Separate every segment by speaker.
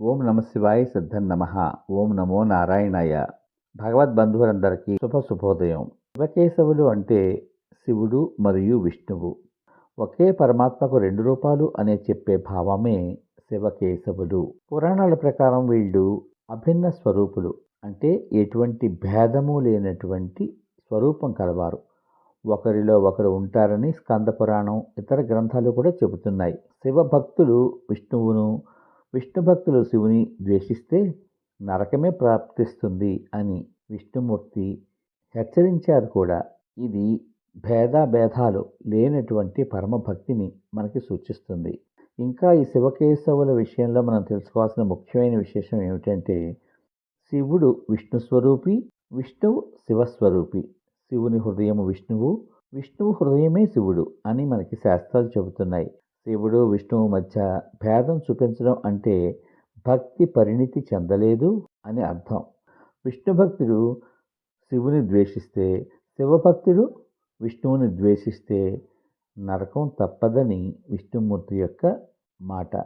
Speaker 1: ఓం నమ శివాయ సిద్ధం నమ. ఓం నమో నారాయణాయ. భగవద్ బంధువులందరికీ శుభ శుభోదయం. శివకేశవులు అంటే శివుడు మరియు విష్ణువు. ఒకే పరమాత్మకు రెండు రూపాలు అనే చెప్పే భావమే శివకేశవులు. పురాణాల ప్రకారం వీళ్ళు అభిన్న స్వరూపులు. అంటే ఎటువంటి భేదము లేనటువంటి స్వరూపం కలవారు. ఒకరిలో ఒకరు ఉంటారని స్కంద పురాణం ఇతర గ్రంథాలు కూడా చెబుతున్నాయి. శివ భక్తులు విష్ణువును విష్ణు భక్తులు శివుని ద్వేషిస్తే నరకమే ప్రాప్తిస్తుంది అని విష్ణుమూర్తి హెచ్చరించారు కూడా. ఇది భేదాభేదాలు లేనటువంటి పరమభక్తిని మనకి సూచిస్తుంది. ఇంకా ఈ శివకేశవుల విషయంలో మనం తెలుసుకోవాల్సిన ముఖ్యమైన విశేషం ఏమిటంటే శివుడు విష్ణు స్వరూపి విష్ణువు శివస్వరూపి శివుని హృదయము విష్ణువు విష్ణువు హృదయమే శివుడు అని మనకి శాస్త్రాలు చెబుతున్నాయి. శివుడు విష్ణువు మధ్య భేదం చూపించడం అంటే భక్తి పరిణితి చెందలేదు అని అర్థం. విష్ణు భక్తుడు శివుని ద్వేషిస్తే శివభక్తుడు విష్ణువుని ద్వేషిస్తే నరకం తప్పదని విష్ణుమూర్తి యొక్క మాట.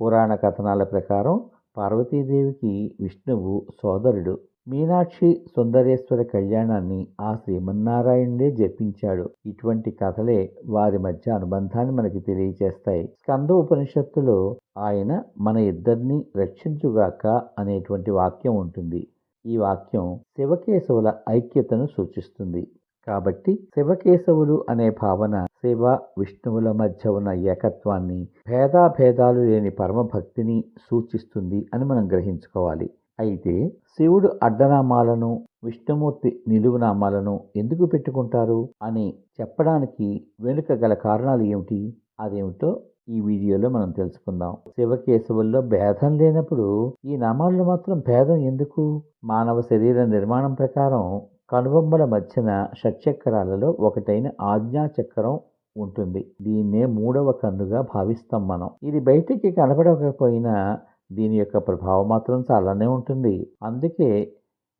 Speaker 1: పురాణ కథనాల ప్రకారం పార్వతీదేవికి విష్ణువు సోదరుడు. మీనాక్షి సుందరేశ్వర కళ్యాణాన్ని ఆ శ్రీమన్నారాయణుడే జపించాడు. ఇటువంటి కథలే వారి మధ్య అనుబంధాన్ని మనకి తెలియజేస్తాయి స్కంద ఉపనిషత్తులో ఆయన మన ఇద్దరిని రక్షించుగాక అనేటువంటి వాక్యం ఉంటుంది. ఈ వాక్యం శివకేశవుల ఐక్యతను సూచిస్తుంది. కాబట్టి శివకేశవులు అనే భావన శివ విష్ణువుల మధ్య ఉన్న ఏకత్వాన్ని భేదాభేదాలు లేని పరమభక్తిని సూచిస్తుంది అని మనం గ్రహించుకోవాలి. అయితే శివుడు అడ్డనామాలను విష్ణుమూర్తి నిలువు నామాలను ఎందుకు పెట్టుకుంటారు అని చెప్పడానికి వెనుక గల కారణాలు ఏమిటి? అదేమిటో ఈ వీడియోలో మనం తెలుసుకుందాం. శివకేశవుల్లో భేదం లేనప్పుడు ఈ నామాల్లో మాత్రం భేదం ఎందుకు? మానవ శరీర నిర్మాణం ప్రకారం కనుబొమ్మల మధ్యన షట్చక్రాలలో ఒకటైన ఆజ్ఞాచక్రం ఉంటుంది. దీన్నే మూడవ కన్నుగా భావిస్తాం మనం. ఇది బయటికి కనపడకపోయినా దీని యొక్క ప్రభావం మాత్రం చాలానే ఉంటుంది. అందుకే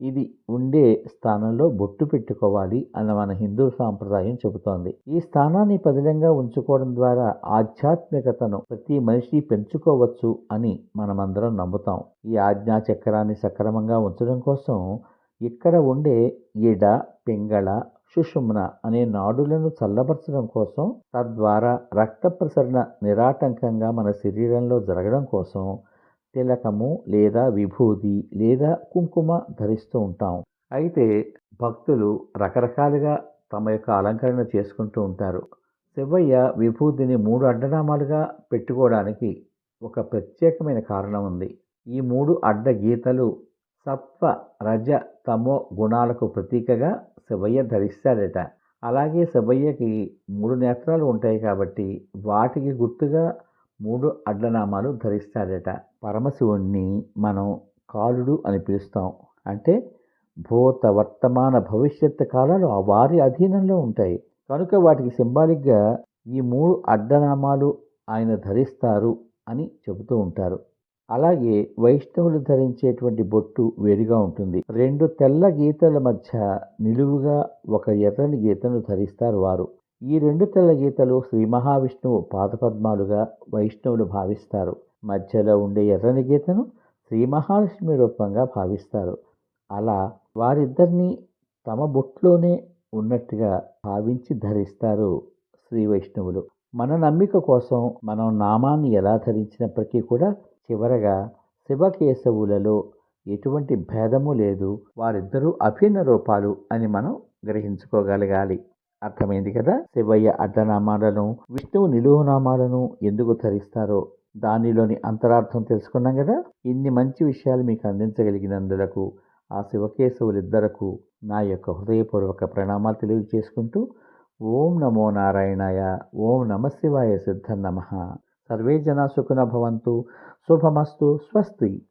Speaker 1: ఇది ఉండే స్థానంలో బొట్టు పెట్టుకోవాలి అని మన హిందూ సాంప్రదాయం చెబుతోంది. ఈ స్థానాన్ని పదిలంగా ఉంచుకోవడం ద్వారా ఆధ్యాత్మికతను ప్రతి మనిషి పెంచుకోవచ్చు అని మనమందరం నమ్ముతాం. ఈ ఆజ్ఞా చక్రాన్ని సక్రమంగా ఉంచడం కోసం ఇక్కడ ఉండే ఎడ పింగళ సుషుమ్న అనే నాడులను చల్లబరచడం కోసం తద్వారా రక్త ప్రసరణ నిరాటంకంగా మన శరీరంలో జరగడం కోసం తిలకము లేదా విభూది లేదా కుంకుమ ధరిస్తూ ఉంటాం. అయితే భక్తులు రకరకాలుగా తమ యొక్క అలంకరణ చేసుకుంటూ ఉంటారు. శివయ్య విభూతిని మూడు అడ్డనామాలుగా పెట్టుకోవడానికి ఒక ప్రత్యేకమైన కారణం ఉంది. ఈ మూడు అడ్డ గీతలు సత్వ రజ తమో గుణాలకు ప్రతీకగా శివయ్య ధరిస్తాడట. అలాగే శివయ్యకి మూడు నేత్రాలు ఉంటాయి కాబట్టి వాటికి గుర్తుగా మూడు అడ్డనామాలు ధరిస్తాడట. పరమశివుణ్ణి మనం కాలుడు అని పిలుస్తాం. అంటే భూత వర్తమాన భవిష్యత్తు కాలాలు వారి అధీనంలో ఉంటాయి. కనుక వాటికి సింబాలిక్గా ఈ మూడు అడ్డనామాలు ఆయన ధరిస్తారు అని చెబుతూ ఉంటారు. అలాగే వైష్ణవులు ధరించేటువంటి బొట్టు వేరుగా ఉంటుంది. రెండు తెల్ల గీతల మధ్య నిలువుగా ఒక ఎర్రని గీతను ధరిస్తారు వారు. ఈ రెండు తెల్ల గీతలు శ్రీ మహావిష్ణువు పాదపద్మాలుగా వైష్ణవులు భావిస్తారు. మధ్యలో ఉండే ఎర్రని గీతను శ్రీ మహాలక్ష్మి రూపంగా భావిస్తారు. అలా వారిద్దరిని తమ బొట్లోనే ఉన్నట్టుగా భావించి ధరిస్తారు శ్రీ వైష్ణవులు. మన నమ్మిక కోసం మనం నామాన్ని ఎలా ధరించినప్పటికీ కూడా చివరగా శివకేశవులలో ఎటువంటి భేదము లేదు. వారిద్దరూ అభిన్న రూపాలు అని మనం గ్రహించుకోగలగాలి. అర్థమైంది కదా? శివయ్య అడ్డనామాలను విష్ణువు నిలువు నామాలను ఎందుకు ధరిస్తారో దానిలోని అంతరార్థం తెలుసుకున్నాం కదా? ఇన్ని మంచి విషయాలు మీకు అందించగలిగినందులకు ఆ శివకేశవులిద్దరకు నా యొక్క హృదయపూర్వక ప్రణామాలు తెలియజేసుకుంటూ ఓం నమో నారాయణాయ ఓం నమ శివాయ సిద్ధ నమ. సర్వే జనా సుఖన భవంతు. శుభమస్తు. స్వస్తి.